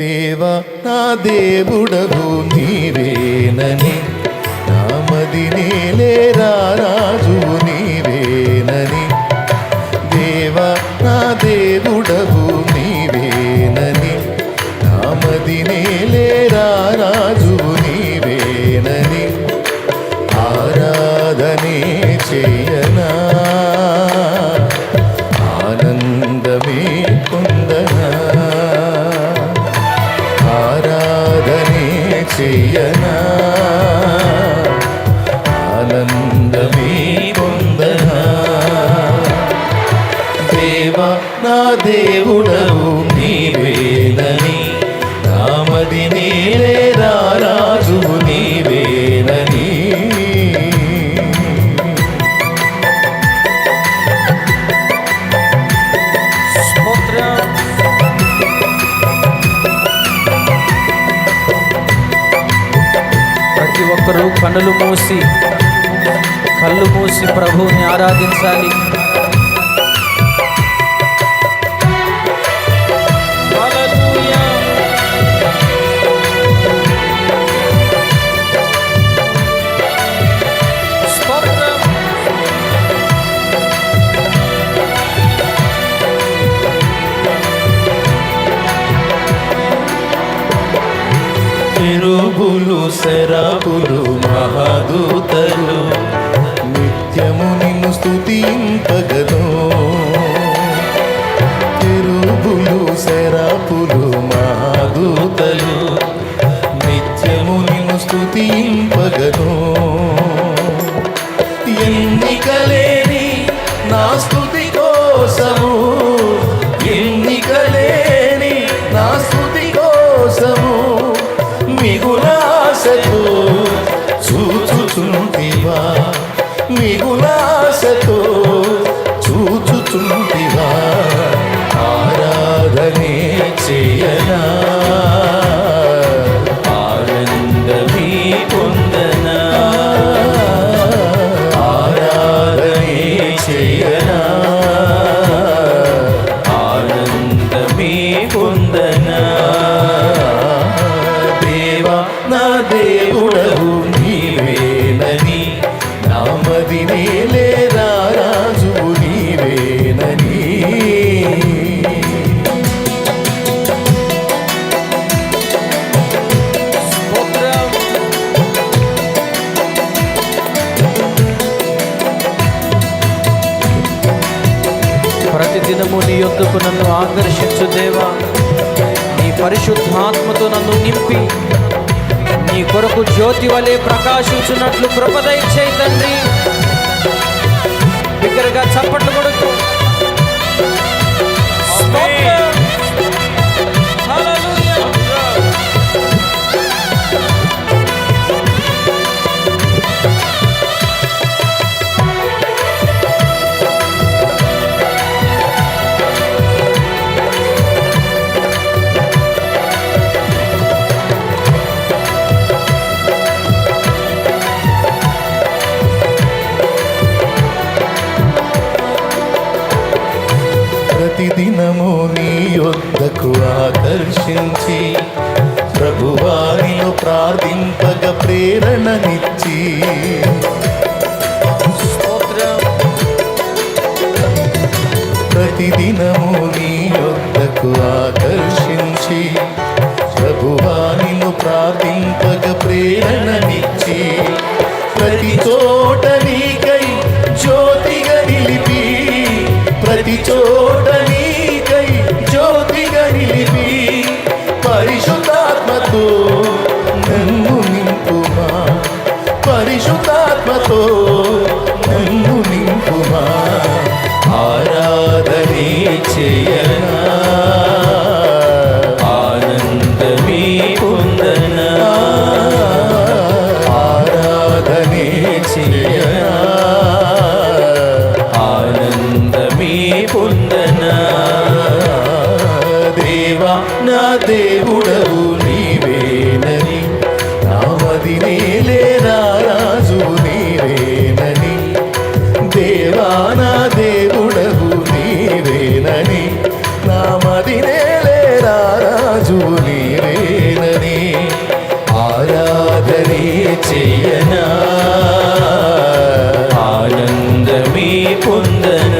దేవా నా దేవుడవు నీవేనని. నామది నేలేరా రాజు నీవేనని. దేవా నా దేవుడు చెయ్యనా ఆనందమే పొందనా? దేవా నా దేవుడా మూసి కళ్ళు మూసి ప్రభువుని ఆరాధించాలి. కెరుబులు శరాపులు మహాదూతలు. చూచుచుంటివా ఆరాధనే చేయనా? ప్రతిదినము నన్ను ఆకర్షించు దేవా. నీ పరిశుద్ధాత్మతో నన్ను నింపి. నీ కొరకు జ్యోతి వలె ప్రకాశించున్నట్లు కృపదయ తండ్రి. దగ్గరగా చప్పట్లు కొడుతూ. ప్రార్థింపగ ప్రేరణనిచ్చి. ప్రతిదినము నీ యొక్కకు ఆకర్షించి ప్రభువానిను ప్రార్థింపగ ప్రేరణనిచ్చి. ప్రతి చోట నీకై జ్యోతిగా నిలిపి ప్రతి చోట పరిశుద్ధాత్మతో నన్ను నింపుమా ఆరాధనే చేయనా? ఆనందమే పొందనా? ఆరాధనే చేయనా? ఆనందమే పొందనా? దేవా నా దేవుడవు. ఆనందమే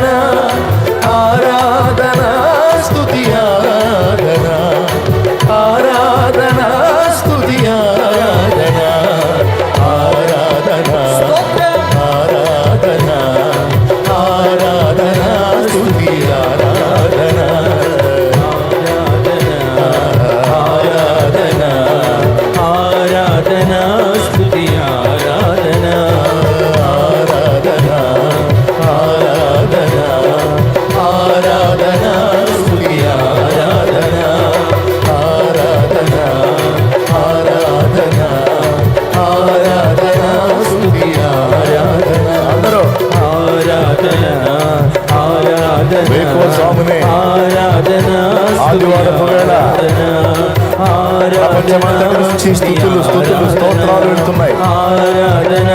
నుంచి స్తోత్రాలు వెళ్తున్నాయి. ఆరాధన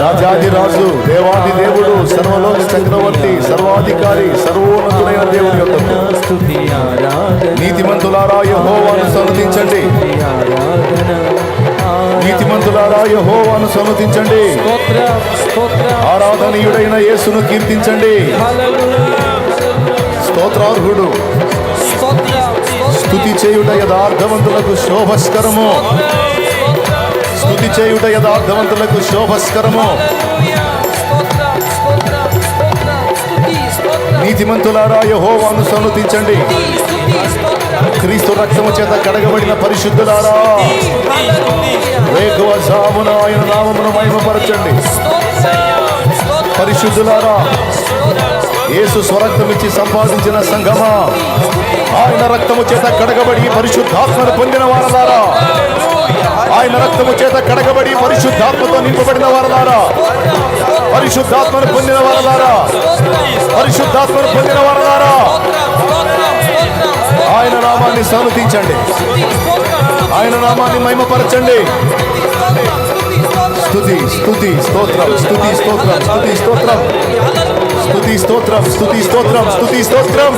రాజాది రాజు దేవాది దేవుడు సర్వలోక చక్రవర్తి సర్వాధికారి సర్వోన్నతుడైన దేవుడి యొక్క నీతిమంతులారా యెహోవాను సన్నతించండి నీతిమంతులారా యెహోవాను సన్నతించండి ఆరాధనీయుడైన యేసును కీర్తించండి. స్తోత్రార్హుడు స్తోత్ర స్తుతి చేయుట యథార్థవంతులకు శోభస్కరము. స్థుతి చేయుట యథార్థవంతులకు శోభస్కరము. నీతిమంతులారా యహోవాను సన్నతించండి క్రీస్తు రక్తము చేత కడగబడిన పరిశుద్ధులారా వేకువ సామున ఆయన నామమును మహిమపరచండి. పరిశుద్ధులారా యేసు స్వరక్తమిచ్చి సంపాదించిన సంఘమా. ఆయన రక్తము చేత కడగబడి పరిశుద్ధాత్మను పొందిన వారలారా. ఆయన రక్తము చేత కడగబడి పరిశుద్ధాత్మతో నింపబడిన వారలారా. పరిశుద్ధాత్మను పొందిన వారలారా. పరిశుద్ధాత్మను పొందిన వారలారా. ఆయన నామాన్ని సన్నతించండి ఆయన నామాన్ని మహిమపరచండి. స్తుతి స్తుతి స్తోత్రం స్తుతి స్తోత్రం స్తుతి స్తోత్రం. స్తుతి స్తోత్రం స్తుతి స్తోత్రం స్తుతి స్తోత్రం.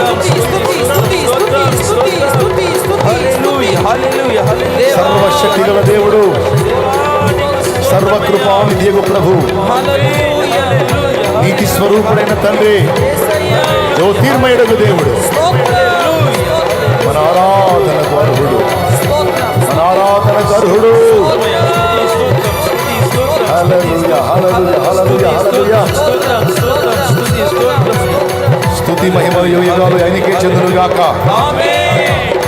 సర్వశక్తి గల దేవుడు సర్వకృపానిధియగు ప్రభు నీతి స్వరూపుడైన తండ్రి జ్యోతిర్మయుడగు దేవుడు మన ఆరాధనకు అర్హుడు. మన ఆరాధనకు అర్హుడు హల్లెలూయా హల్లెలూయా హల్లెలూయా. మహిమ యుగాలు ఆయనకే చెందునుగాక. ఆమేన్.